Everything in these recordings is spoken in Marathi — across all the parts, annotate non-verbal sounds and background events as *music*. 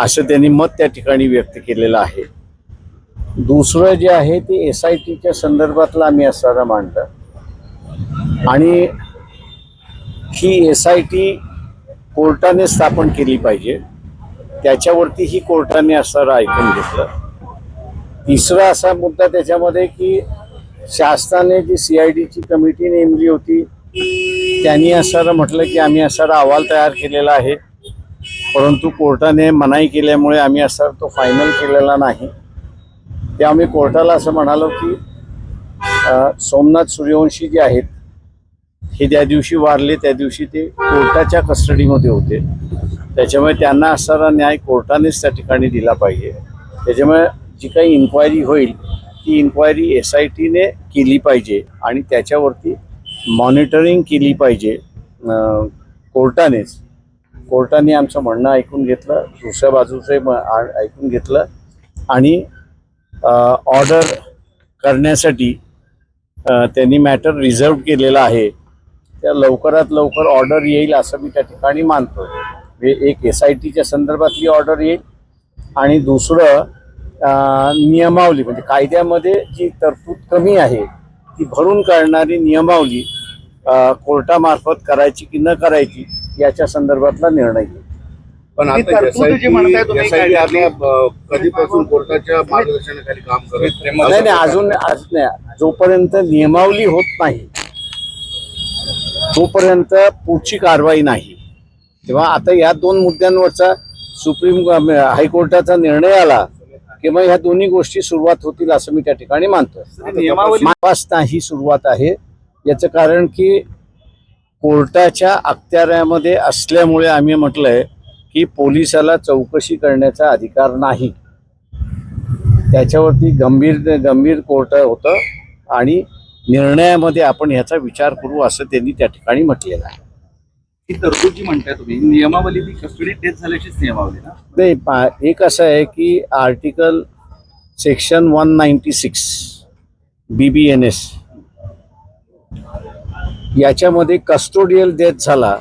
असं त्यांनी मत त्या ठिकाणी व्यक्त केलेलं आहे. दुसरं जे आहे ते एस आय टीच्या संदर्भातलं आम्ही असणारा मांडलं आणि ही एस आय टी कोर्टाने स्थापन केली पाहिजे. त्याच्यावरती ही कोर्टाने असणारं ऐकून घेतलं. तिसरा असा मुद्दा त्याच्यामध्ये की शासनाने जी सी आय डीची कमिटी नेमली होती त्यांनी असणारं म्हटलं की आम्ही असणारा अहवाल तयार केलेला आहे. परंतु कोर्टाने मनाई केल्यामुळे आम्ही असा तो फायनल केलेला नाही. ते आम्ही कोर्टाला असं म्हणालो की सोमनाथ सूर्यवंशी जे आहेत हे ज्या दिवशी वारले त्या दिवशी ते कोर्टाच्या कस्टडीमध्ये होते. त्याच्यामुळे त्यांना असणारा न्याय कोर्टानेच त्या ठिकाणी दिला पाहिजे. त्याच्यामुळे जी काही इन्क्वायरी होईल ती इन्क्वायरी एस आय टीने केली पाहिजे आणि त्याच्यावरती मॉनिटरिंग केली पाहिजे कोर्टानेच. कोर्टाने आमचं म्हणणं ऐकून घेतलं दुसऱ्या बाजूचे म- ऐकून घेतलं आणि ऑर्डर करण्यासाठी त्यांनी मॅटर रिझर्व केलेला आहे. त्या लवकरात लवकर ऑर्डर येईल असं मी त्या ठिकाणी मानतो म्हणजे एक एस आय टीच्या संदर्भातली ऑर्डर येईल आणि दुसरं नियमावली म्हणजे कायद्यामध्ये जी तरतूद कमी आहे ती भरून काढणारी नियमावली कोर्टामार्फत करायची की न करायची याच्या संदर्भातला निर्णय घेईल. पण आता तरतूद जी म्हणताय तुम्ही SIT आता कायद्यातली- अ, कधीपासून कोर्टाच्या मार्गदर्शनाखाली काम करत नाही नाही अजून आज नाही. जोपर्यंत नियमावली होत नाही तोपर्यंत पुढची कारवाई नाही. तेव्हा आता या दोन मुद्द्यांवरचा सुप्रीम हायकोर्टाचा निर्णय आला की मग ह्या दोन्ही गोष्टी सुरुवात होतील असं मी त्या ठिकाणी मानतो नियमावली ही सुरुवात आहे. याचं कारण की कोर्टाच्या अखत्याऱ्यामध्ये असल्यामुळे आम्ही म्हटलंय की पोलिसाला चौकशी करण्याचा अधिकार नाही. त्याच्यावरती गंभीर गंभीर कोर्ट होतं आणि निर्णयामध्ये आपण ह्याचा विचार करू असं त्यांनी त्या ठिकाणी म्हटलेलं आहे. ही तरतूद जी म्हणताय तुम्ही. नियमावली ती कस्टडी डेथ झाल्याचीच नियमावली ना? नाही पा- एक असं आहे की article section one ninety six B B N S याच्यामध्ये कस्टोडियल डेथ झाला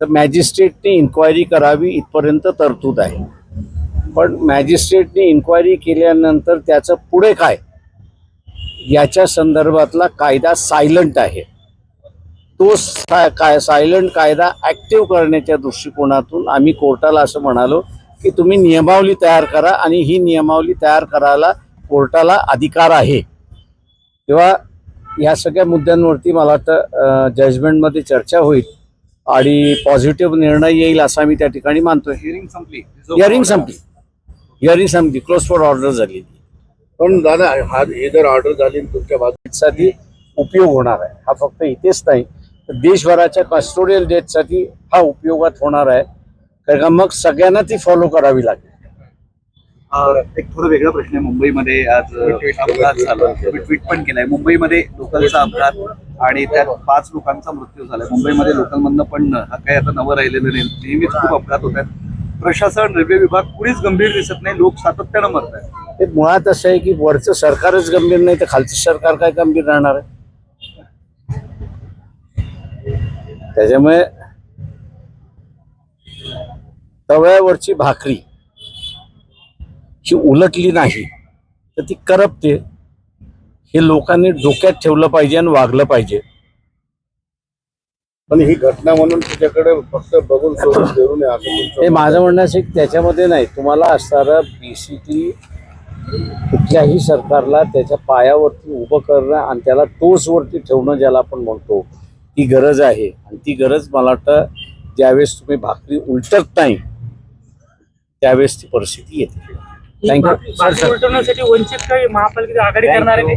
तर मॅजिस्ट्रेटने इन्क्वायरी करावी इथपर्यंत तरतूद आहे. पण मॅजिस्ट्रेटने इन्क्वायरी केल्यानंतर त्याचं पुढे काय? याच्या संदर्भातला कायदा सायलंट आहे. तो सा- काय सायलंट कायदा ॲक्टिव्ह करण्याच्या दृष्टिकोनातून आम्ही कोर्टाला असं म्हणालो की तुम्ही नियमावली तयार करा आणि ही नियमावली तयार करायला कोर्टाला अधिकार आहे. तेव्हा या सगळ्या मुद्द्यांवरती मला वाटतं जजमेंटमध्ये चर्चा होईल आणि पॉझिटिव्ह निर्णय येईल असं आम्ही त्या ठिकाणी मानतोय. हिअरिंग संपली. हिअरिंग संपली. हिअरिंग संपली. क्लोज फॉर ऑर्डर झाली. पण दादा हा हे जर ऑर्डर झाली तुमच्या बाजू साठी उपयोग होणार आहे. हा फक्त इथेच नाही तर देशभराच्या कस्टोडियल डेथसाठी हा उपयोगात होणार आहे. कारण मग सगळ्यांना ती फॉलो करावी लागेल. एक थोडा वेगळा प्रश्न आहे. मुंबईमध्ये आज अपघात झाला. ट्विट पण केलाय. मुंबईमध्ये लोकलचा अपघात आणि त्यात पाच लोकांचा मृत्यू झालाय. मुंबईमध्ये लोकलमधनं पण हा काही आता नवं राहिलेलं नाही. नेहमीच खूप अपघात होत आहेत. प्रशासन रेल्वे विभाग कुणीच गंभीर दिसत नाही. लोक सातत्यानं मरत आहेत. ते मुळात असं आहे की वरचं सरकारच गंभीर नाही तर खालचं सरकार काय गंभीर राहणार आहे? त्याच्यामुळे तव्यावरची भाकरी ही उलटली नाही तर ती करपते. हे लोकांनी डोक्यात ठेवलं पाहिजे आणि वागलं पाहिजे. पण ही घटना म्हणून तुझ्याकडे फक्त बघून सोडून *coughs* देऊ नये असं तुमचं हे माझं म्हणणं असं की त्याच्यामध्ये नाही तुम्हाला असणारं बेसिकली कुठल्याही सरकारला त्याच्या पायावरती उभं करणं आणि त्याला टोचवरती ठेवणं ज्याला आपण म्हणतो ती गरज आहे. आणि ती गरज मला वाटतं ज्यावेळेस तुम्ही भाकरी उलटत नाही त्यावेळेस ती परिस्थिती येते. थँक्यू वंचित काही महापालिकेची आघाडी करणार आहे